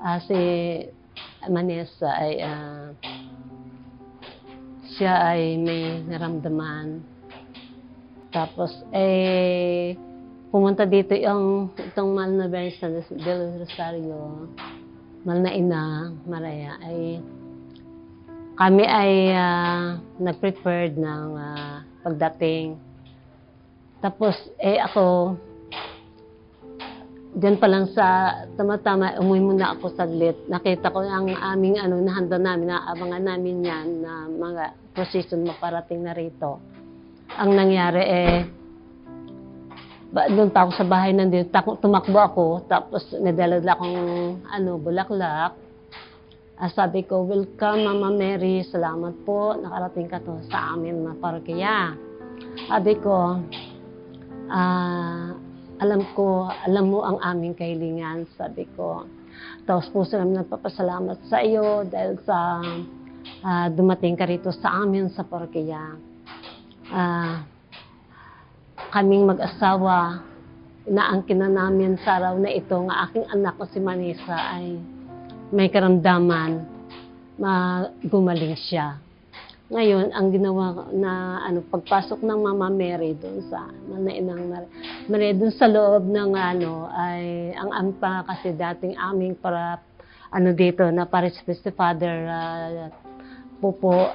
ah, si Manessa ay ah, siya ay may naramdaman. Tapos, eh, pumunta dito yung itong mahal na Bernis del Rosario, mahal na ina, Maria, ay kami ay ah, nag-prepared ng ah, pagdating. Tapos, eh ako, Diyan pa lang sa tama-tama, umuwi muna ako saglit. Nakita ko ang aming ano, nahanda namin, naabangan namin yan na mga procession maparating na rito. Ang nangyari eh, ba, doon pa ako sa bahay nandito, tak- tumakbo ako, tapos nadalala akong ano, bulaklak. Ah, sabi ko, welcome Mama Mary, salamat po, nakarating ka to sa amin na parokya. Sabi ko, ah, alam ko, alam mo ang aming kahilingan, sabi ko. Tapos puso namin nagpapasalamat sa iyo dahil sa ah, dumating ka rito sa amin sa parokya. Ah, kaming mag-asawa, inaangkin na namin sa araw na ito ng aking anak na si Manisa ay may karamdaman, ma gumaling siya. Ngayon, ang ginawa na ano, pagpasok ng Mama Mary doon sa Manainang Mary, doon sa loob ng ano ay ang ampa kasi dating aming para ano dito na Paris si Father uh, Popo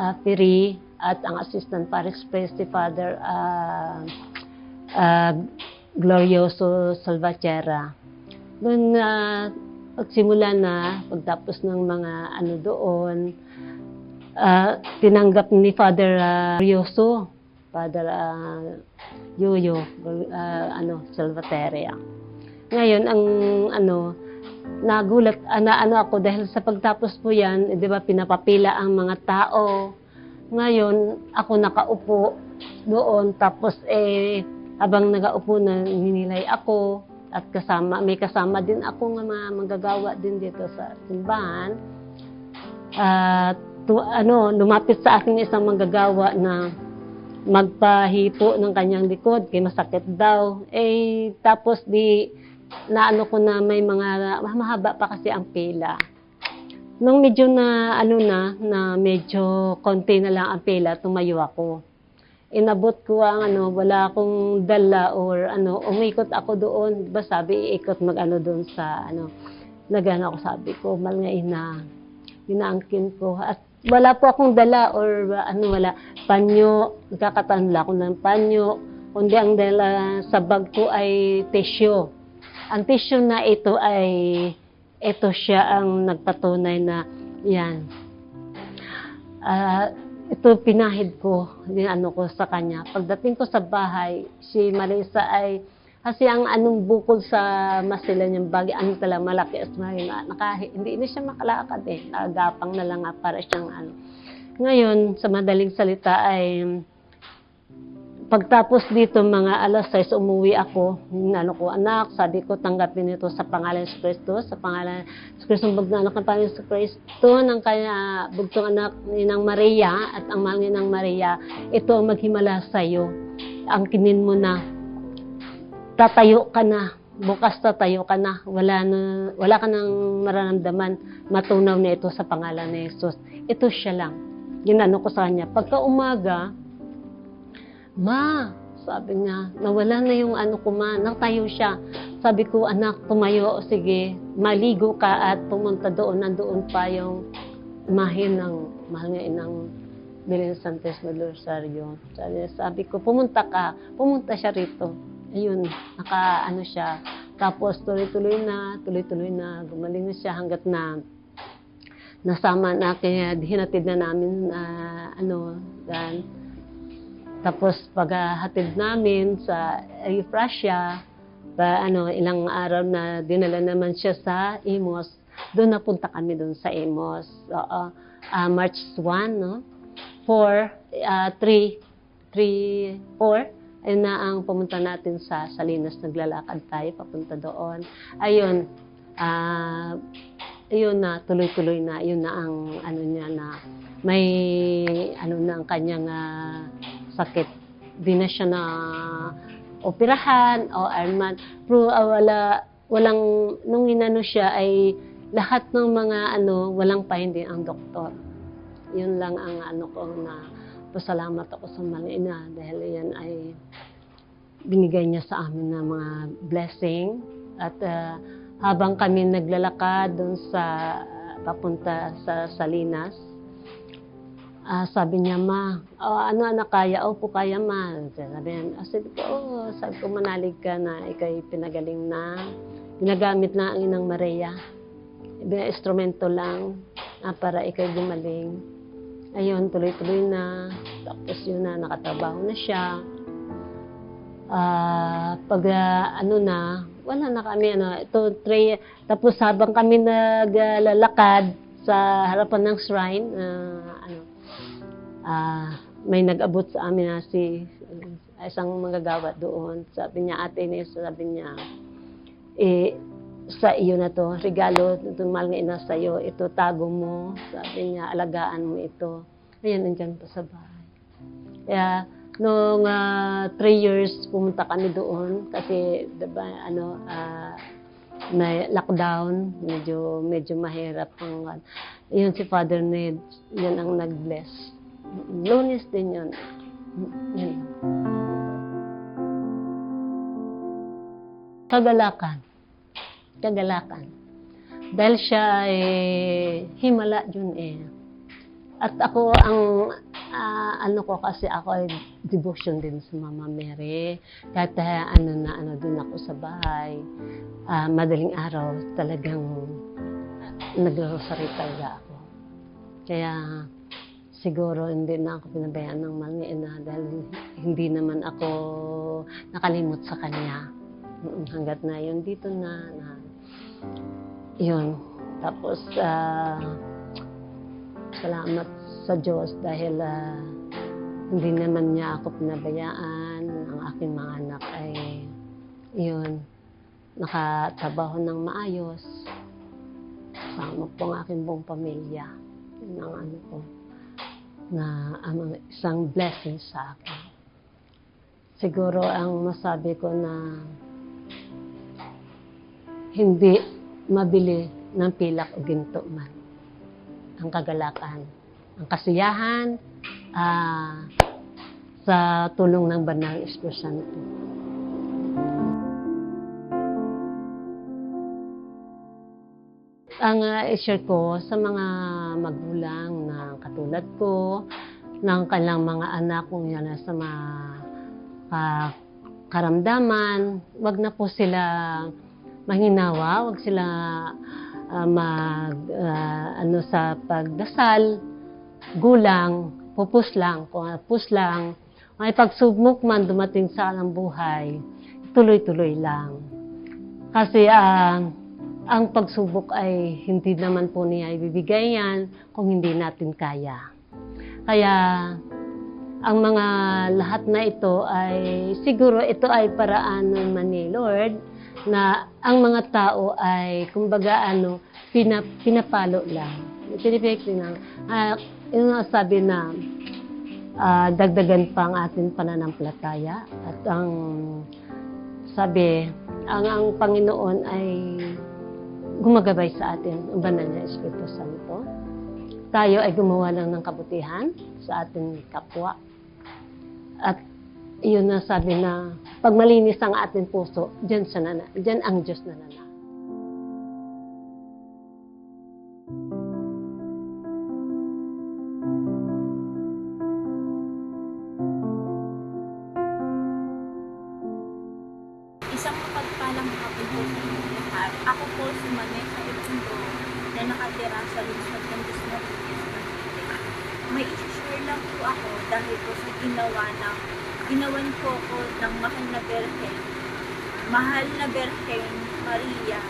uh, Piri at ang assistant Paris si Father uh, uh, Glorioso Salvatierra. Doon na pagsimula na pagtapos ng mga ano doon ah, tinanggap ni Father uh, Rioso, Father uh, Yoyo, ah, ano, Salvateria. Ngayon, ang ano, nagulat, ah, na ano ako dahil sa pagtapos po yan, eh, di ba, pinapapila ang mga tao. Ngayon, ako nakaupo doon, tapos eh, habang nagaupo na ninilay ako, at kasama, may kasama din ako ng mga manggagawa din dito sa simbahan. At tu, ano, lumapit sa akin isang manggagawa na magpahipo ng kanyang likod, kay masakit daw. Eh, tapos di, naano ko na may mga, mahaba pa kasi ang pila. Nung medyo na, ano na, na medyo konti na lang ang pila, tumayo ako. Inabot ko ang ano, wala akong dala or ano, umikot ako doon. Ba sabi, ikot mag-ano doon sa ano, nagano ako sabi ko, mal nga ina, inaangkin ko. At wala po akong dala or uh, ano wala. Panyo nagkakatanla ako ng panyo. Kundi ang dala sa bag ko ay tissue. Ang tissue na ito ay ito siya ang nagpatunay na yan. Ah, ito pinahid ko ano ko sa kanya. Pagdating ko sa bahay si Marisa ay kasi ang anong bukol sa masila niyang bagi, ano talaga malaki as may naka, hindi na siya makalakad eh. Nagapang na lang para siyang ano. Ngayon, sa madaling salita ay pagtapos dito mga alas 6 umuwi ako ano ko anak sabi ko tanggapin ito sa pangalan ni Kristo sa pangalan ni Kristo na anak ng Panginoon sa Kristo ng kanya bugtong anak ni Nang Maria at ang mahal ni Nang Maria ito ang maghimala sa iyo ang kinin mo na tatayo ka na. Bukas tatayo ka na. Wala na wala ka nang mararamdaman. Matunaw na ito sa pangalan ni Jesus. Ito siya lang. Ginano ko sa kanya. Pagka umaga Ma, sabi niya, nawala na yung ano ko ma, natayo siya. Sabi ko, anak, tumayo, sige, maligo ka at pumunta doon, nandoon pa yung imahe ng mahal nga inang Belen Santos de Rosario. Sabi, sabi ko, pumunta ka, pumunta siya rito. Ayun, naka ano siya. Tapos tuloy-tuloy na, tuloy-tuloy na, gumaling na siya hanggat na nasama na, kaya hinatid na namin na ano, dan, tapos paghatid namin sa Euphrasia, pa, ano, ilang araw na dinala naman siya sa Imos, doon napunta kami doon sa Imos. Oo, ah, March 1, no? 4, ah, 3, 3, 4, ayun na ang pumunta natin sa Salinas. Naglalakad tayo papunta doon. Ayun, ah, ayun na, tuloy-tuloy na, yun na ang ano niya na may ano na ang kanyang ah, sakit. Di na siya na operahan o arman. Pero ah, wala, walang, nung inano siya ay lahat ng mga ano, walang finding ang doktor. Yun lang ang ano ko na pasalamat ako sa mga ina dahil yan ay binigay niya sa amin na mga blessing at ah, habang kami naglalakad doon sa papunta sa Salinas Ah, sabi niya, ma, oh, ano anak kaya? Opo, kaya ma. Sabi niya, ah, sabi ko, oh, sabi ko, manalig ka na, ikay pinagaling na. Ginagamit na ang inang Maria. Ibig instrumento lang ah, para ikay gumaling. Ayun, tuloy-tuloy na. Tapos yun na, nakatrabaho na siya. Ah, pag ah, ano na, wala na kami, ano, ito, tray, tapos habang kami naglalakad sa harapan ng shrine, ah, ano, ah, may nag-abot sa amin na si isang manggagawa doon. Sabi niya, ate Ines, sabi niya, eh, sa iyo na to, regalo, itong mahal nga ina sa iyo, ito tago mo. Sabi niya, alagaan mo ito. Ayan, nandyan pa sa bahay. Kaya, nung ah, three years, pumunta kami doon kasi, diba, ano, ah, may lockdown, medyo, medyo mahirap ang, yun si Father Ned, yan ang nag-bless. Lunes din yun. Yun. Kagalakan. Kagalakan. Dahil siya ay himala yun eh. At ako ang ah, ano ko kasi ako ay devotion din sa Mama Mary. Kahit ah, ano na ano dun ako sa bahay, ah, madaling araw talagang uh, nagro-rosary talaga ako. Kaya siguro hindi na ako pinabayaan ng mga ina dahil hindi naman ako nakalimot sa kanya. Hanggat na yun dito na, na yun. Tapos, ah, salamat sa Diyos dahil ah, hindi naman niya ako pinabayaan. Ang aking mga anak ay, yun, nakatrabaho ng maayos. Kasama po ang aking buong pamilya. Yun ang ano ko, na ang isang blessing sa akin. Siguro ang masabi ko na hindi mabili ng pilak o ginto man. Ang kagalakan, ang kasiyahan, ah, sa tulong ng Banal Espiritu Santo. Ang uh, share ko sa mga magulang na katulad ko, ng kanilang mga anak kung yan sa mga ah, karamdaman, wag na po sila mahinawa, wag sila ah, mag ah, ano sa pagdasal, gulang, pupus lang, kung ah, pus lang, may pagsubok man dumating sa alang buhay, tuloy-tuloy lang. Kasi ah, ang pagsubok ay hindi naman po niya ibibigay yan kung hindi natin kaya. Kaya ang mga lahat na ito ay siguro ito ay paraan naman ni Lord na ang mga tao ay kumbaga ano pina, pinapalo lang. Pinipik lang. Ah, yung sabi na ah, dagdagan pa ang ating pananampalataya at ang sabi ang ang Panginoon ay gumagabay sa atin ang banal na Espiritu Santo. Tayo ay gumawa lang ng kabutihan sa ating kapwa. At iyon na sabi na pag malinis ang ating puso, diyan sa nana, diyan ang Diyos na nana. Isang mapagpalang hapon po sa inyong lahat. Ako po si Manessa Epundo na nakatira sa Lungsod ng Cavite. May isi-share lang po ako dahil po sa ginawa ng ginawan po ko ng mahal na Berhen. Mahal na Berhen Maria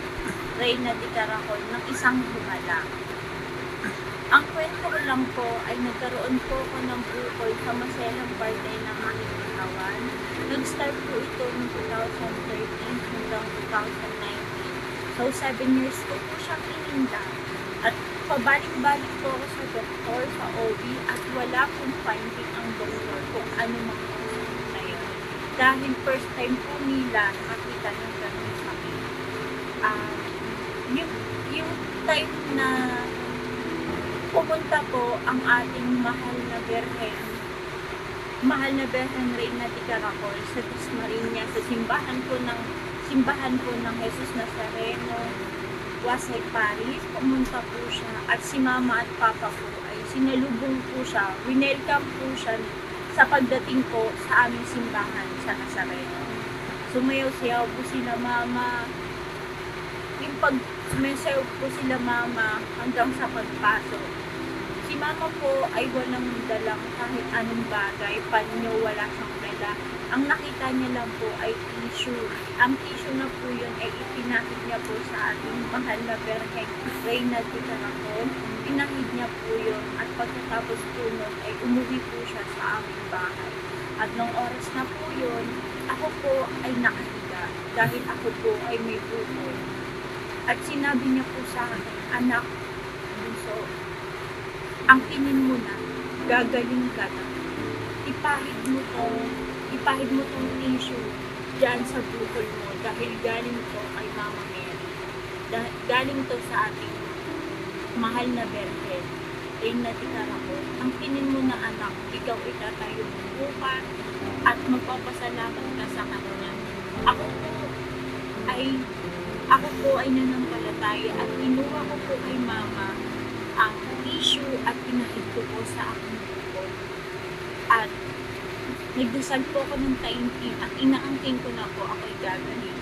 Reyna de Caracol ng isang himala. Ang kwento ko lang po ay nagkaroon po ako ng bukol sa maselang birthday ng aking katawan. Nag-start po ito noong 2013 hanggang 2019. So, 7 years ko po siyang ininda. At pabalik-balik po ako sa doktor, sa OB, at wala pong finding ang doktor kung ano yun. Dahil first time po nila nakakita ng ganun sa akin. Ah, yung, yung time na pumunta po ang ating mahal na Berhen, mahal na Berhen Reyna de Caracol sa Dasmariñas, sa simbahan po ng simbahan po ng Jesus Nazareno, Wasay Paris, pumunta po siya at si mama at papa po ay sinalubong po siya, winelcome po siya sa pagdating po sa aming simbahan sa Nazareno. Sumayaw-sayaw po sila mama, yung pag sumayaw po sila mama hanggang sa pagpasok. Si mama po ay walang dalang kahit anong bagay, panyo, wala siyang dala. Ang nakita niya lang po ay tissue. Ang tissue na po yun ay ipinahid niya po sa ating mahal na Berheng Reyna de Niya po yun at pagkatapos po nun ay umuwi po siya sa aming bahay. At nung oras na po yun, ako po ay nakahiga dahil ako po ay may bukol. At sinabi niya po sa akin, anak, bunso, ang kinin mo na, gagaling ka na. Ipahid mo tong, ipahid mo tong tissue dyan sa bukol mo dahil galing to kay Mama Mary. Da- galing to sa ating mahal na Berhen. Reyna de Caracol. Ang kinin mo na anak, ikaw itatayo mo bukas at magpapasalamat ka sa kanya. Ako po ay ako po ay nanampalataya at kinuha ko po kay mama ang tissue at pinahid ko po sa aking bukol. At nagdasal po ako ng taimtim at inaangkin ko na po ako'y gagaling.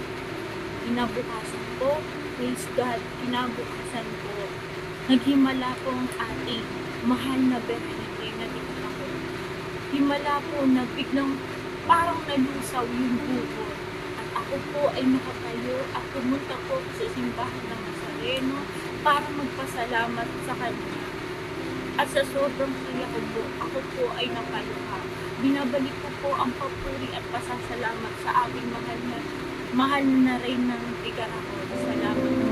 Kinabukasan po, praise God, kinabukasan po, naghimala po ang ating mahal na Bethlehem na ko. Himala po na biglang parang nalusaw yung bukol. At ako po ay nakatayo at pumunta po sa simbahan ng Nazareno para magpasalamat sa Kanya. At sa sobrang saya ko po, ako po ay napaluha. Binabalik ko po ang papuri at pasasalamat sa aking mahal na mahal na rin ng Tigarako. Salamat